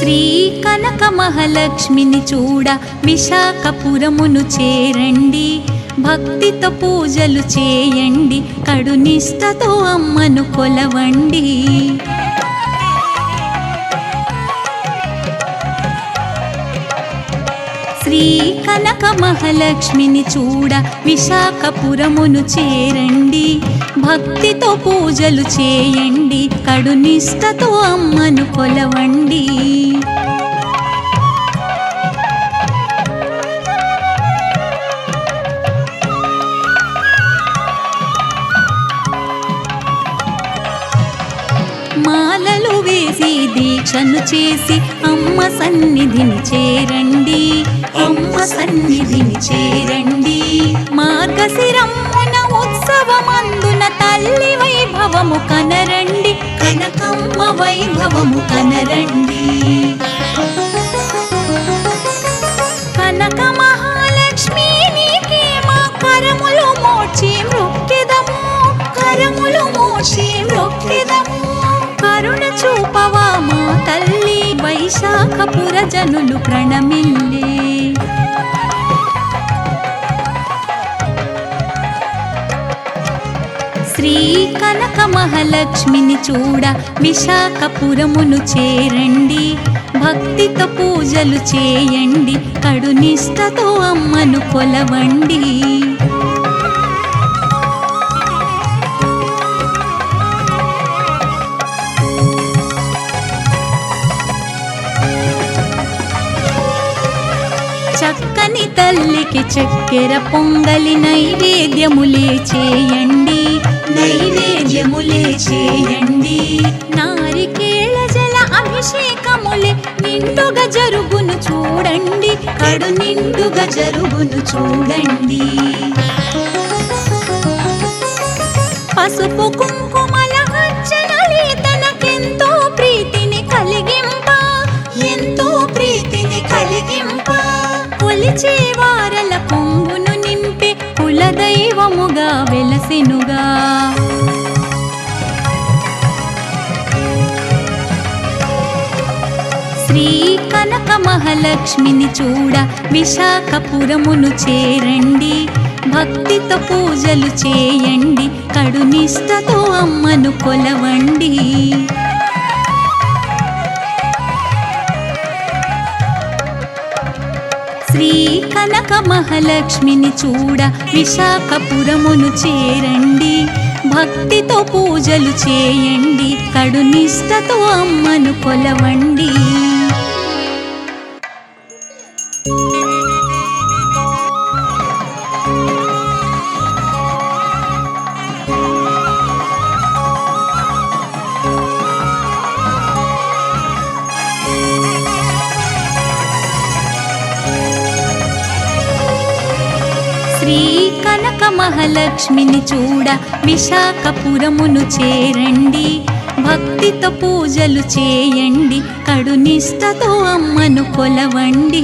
శ్రీ కనక మహాలక్ష్మిని చూడ విశాఖపురమును చేరండి. భక్తితో పూజలు చేయండి. కడునిష్టతో అమ్మను కొలవండి. శ్రీ కనక మహాలక్ష్మిని చూడ విశాఖపురమును చేరండి. భక్తితో పూజలు చేయండి. కడునిష్టతో అమ్మను కొలవండి. మాలలు వేసి దీక్షను చేసి అమ్మ సన్నిధిని చేరండి. అమ్మ సన్నిధిని చేరండి. మార్గశిరమ్మున ఉత్సవమందున తల్లి వైభవము కనరండి. కనకమ్మ వైభవము కనరండి. కనక మహాలక్ష్మి నీకే మా కరములు మోచి కరములు మోచి కరుణ చూపవా మా తల్లి వైశాఖపుర జనులు ప్రణమిల్లే. శ్రీ కనక మహాలక్ష్మిని చూడ విశాఖపురమును చేరండి. భక్తితో పూజలు చేయండి. కడునిష్టతో అమ్మను కొలవండి. చక్కని తల్లికి చక్కెర పొంగలి నైవేద్యములే చేయండి. నైవేద్యములే చేయండి. నారికేళ జల అభిషేకములే నిండుగా జరుగును చూడండి. కడు నిండుగా జరుగును చూడండి. పసుపు కుంకుమల అర్చనలే తనకెంతో ప్రీతిని కలిగింప. ఎంతో ప్రీతిని కలిగింప. కొలిచే వారల పొంగును నింపే కులదైవముగా వెలసినుగా శ్రీ కనక మహాలక్ష్మిని చూడ విశాఖపురమును చేరండి. భక్తితో పూజలు చేయండి. కడునిష్టతో అమ్మను కొలవండి. శ్రీ కనక మహాలక్ష్మిని చూడ విశాఖపురమును చేరండి. భక్తితో పూజలు చేయండి. కడునిష్టతో అమ్మను కొలవండి. శ్రీ కనక మహాలక్ష్మిని చూడ విశాఖపురమును చేరండి. భక్తితో పూజలు చేయండి. కడునిష్టతో అమ్మను కొలవండి.